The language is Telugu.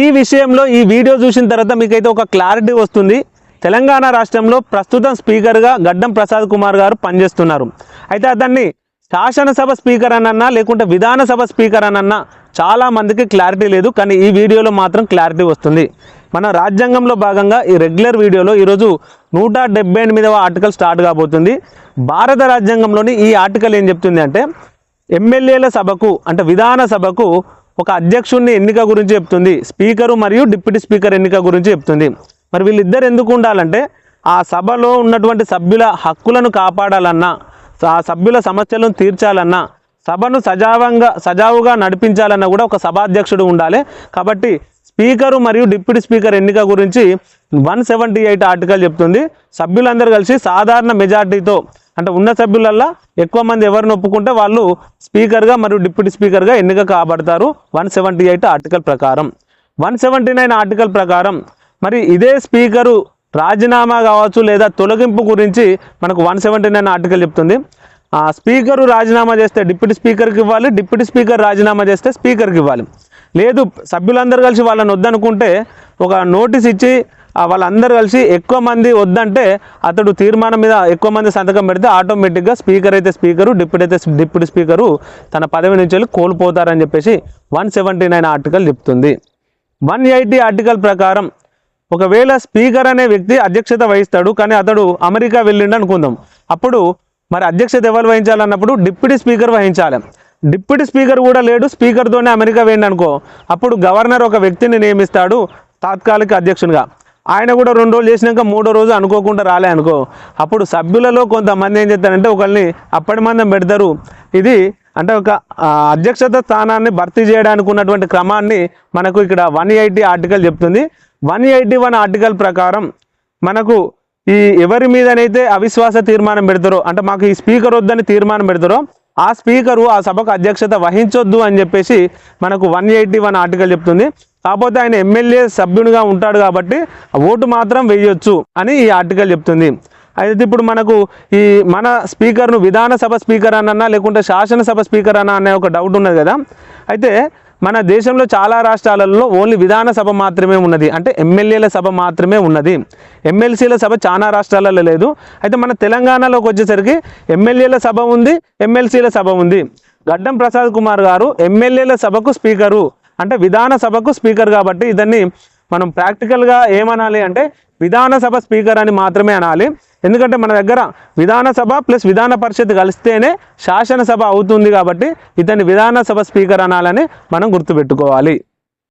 ఈ విషయంలో ఈ వీడియో చూసిన తర్వాత మీకైతే ఒక క్లారిటీ వస్తుంది. తెలంగాణ రాష్ట్రంలో ప్రస్తుతం స్పీకర్గా గడ్డం ప్రసాద్ కుమార్ గారు పనిచేస్తున్నారు. అయితే అతన్ని శాసనసభ స్పీకర్ అనన్నా లేకుంటే విధానసభ స్పీకర్ అనన్నా చాలా మందికి క్లారిటీ లేదు. కానీ ఈ వీడియోలో మాత్రం క్లారిటీ వస్తుంది. మన రాజ్యాంగంలో భాగంగా ఈ రెగ్యులర్ వీడియోలో ఈరోజు నూట డెబ్బై ఎనిమిదవ ఆర్టికల్ స్టార్ట్ కాబోతుంది. భారత రాజ్యాంగంలోని ఈ ఆర్టికల్ ఏం చెప్తుంది అంటే ఎమ్మెల్యేల సభకు అంటే విధాన సభకు ఒక అధ్యక్షుడిని ఎన్నిక గురించి చెప్తుంది స్పీకరు మరియు డిప్యూటీ స్పీకర్ ఎన్నిక గురించి చెప్తుంది. మరి వీళ్ళిద్దరు ఎందుకు ఉండాలంటే ఆ సభలో ఉన్నటువంటి సభ్యుల హక్కులను కాపాడాలన్నా ఆ సభ్యుల సమస్యలను తీర్చాలన్నా సభను సజావంగా సజావుగా నడిపించాలన్నా కూడా ఒక సభాధ్యక్షుడు ఉండాలి. కాబట్టి స్పీకరు మరియు డిప్యూటీ స్పీకర్ ఎన్నిక గురించి వన్ సెవెంటీ ఎయిట్ ఆర్టికల్ చెప్తుంది. సభ్యులందరూ కలిసి సాధారణ మెజార్టీతో అంటే ఉన్న సభ్యులల్లో ఎక్కువ మంది ఎవరిని ఒప్పుకుంటే వాళ్ళు స్పీకర్గా మరియు డిప్యూటీ స్పీకర్గా ఎన్నిక కాబడతారు. వన్ సెవెంటీ ఎయిట్ ఆర్టికల్ ప్రకారం. వన్ సెవెంటీ నైన్ ఆర్టికల్ ప్రకారం మరి ఇదే స్పీకరు రాజీనామా కావచ్చు లేదా తొలగింపు గురించి మనకు వన్ సెవెంటీ నైన్ ఆర్టికల్ చెప్తుంది. ఆ స్పీకరు రాజీనామా చేస్తే డిప్యూటీ స్పీకర్కి ఇవ్వాలి డిప్యూటీ స్పీకర్ రాజీనామా చేస్తే స్పీకర్కి ఇవ్వాలి. లేదు సభ్యులందరూ కలిసి వాళ్ళని వద్దనుకుంటే ఒక నోటీస్ ఇచ్చి వాళ్ళందరూ కలిసి ఎక్కువ మంది వద్దంటే అతడు తీర్మానం మీద ఎక్కువ మంది సంతకం పెడితే ఆటోమేటిక్గా స్పీకర్ అయితే స్పీకరు డిప్యూటీ అయితే డిప్యూటీ స్పీకరు తన పదవి నుంచి వెళ్ళి కోల్పోతారని చెప్పేసి వన్ సెవెంటీ నైన్ ఆర్టికల్ చెప్తుంది. వన్ ఎయిటీ ఆర్టికల్ ప్రకారం ఒకవేళ స్పీకర్ అనే వ్యక్తి అధ్యక్షత వహిస్తాడు కానీ అతడు అమెరికా వెళ్ళిండు అనుకుందాం అప్పుడు మరి అధ్యక్షత ఎవరు వహించాలన్నప్పుడు డిప్యూటీ స్పీకర్ వహించాలి. డిప్యూటీ స్పీకర్ కూడా లేడు స్పీకర్తోనే అమెరికా వేయండి అనుకో. అప్పుడు గవర్నర్ ఒక వ్యక్తిని నియమిస్తాడు తాత్కాలిక అధ్యక్షునిగా. ఆయన కూడా రెండు రోజులు చేసినాక మూడో రోజు అనుకోకుండా రాలే అనుకో. అప్పుడు సభ్యులలో కొంతమంది ఏం చేస్తారంటే ఒకరిని అప్పటి మందం పెడతారు. ఇది అంటే ఒక అధ్యక్షత స్థానాన్ని భర్తీ చేయడానికి ఉన్నటువంటి క్రమాన్ని మనకు ఇక్కడ వన్ ఎయిటీ ఆర్టికల్ చెప్తుంది. వన్ ఎయిటీ వన్ ఆర్టికల్ ప్రకారం మనకు ఈ ఎవరి మీదనైతే అవిశ్వాస తీర్మానం పెడతారో అంటే మాకు ఈ స్పీకర్ వద్దని తీర్మానం పెడతారో ఆ స్పీకరు ఆ సభకు అధ్యక్షత వహించొద్దు అని చెప్పేసి మనకు వన్ ఎయిటీ వన్ ఆర్టికల్ చెప్తుంది. కాకపోతే ఆయన ఎమ్మెల్యే సభ్యునిగా ఉంటాడు కాబట్టి ఓటు మాత్రం వేయొచ్చు అని ఈ ఆర్టికల్ చెప్తుంది. అయితే ఇప్పుడు మనకు ఈ మన స్పీకర్ను విధానసభ స్పీకర్ అన్నా లేకుంటే శాసనసభ స్పీకర్ అన్నా అనే ఒక డౌట్ ఉన్నది కదా. అయితే మన దేశంలో చాలా రాష్ట్రాలలో ఓన్లీ విధానసభ మాత్రమే ఉన్నది. అంటే ఎమ్మెల్యేల సభ మాత్రమే ఉన్నది. ఎమ్మెల్సీల సభ చాలా రాష్ట్రాలలో లేదు. అయితే మన తెలంగాణలోకి వచ్చేసరికి ఎమ్మెల్యేల సభ ఉంది ఎమ్మెల్సీల సభ ఉంది. గడ్డం ప్రసాద్ కుమార్ గారు ఎమ్మెల్యేల సభకు స్పీకరు. అంటే విధాన సభకు స్పీకర్ కాబట్టి ఇదన్ని మనం ప్రాక్టికల్గా ఏమనాలి అంటే విధానసభ స్పీకర్ అని మాత్రమే అనాలి. ఎందుకంటే మన దగ్గర విధానసభ ప్లస్ విధాన పరిషత్ కలిస్తేనే శాసనసభ అవుతుంది కాబట్టి ఇతన్ని విధానసభ స్పీకర్ అనాలని మనం గుర్తుపెట్టుకోవాలి.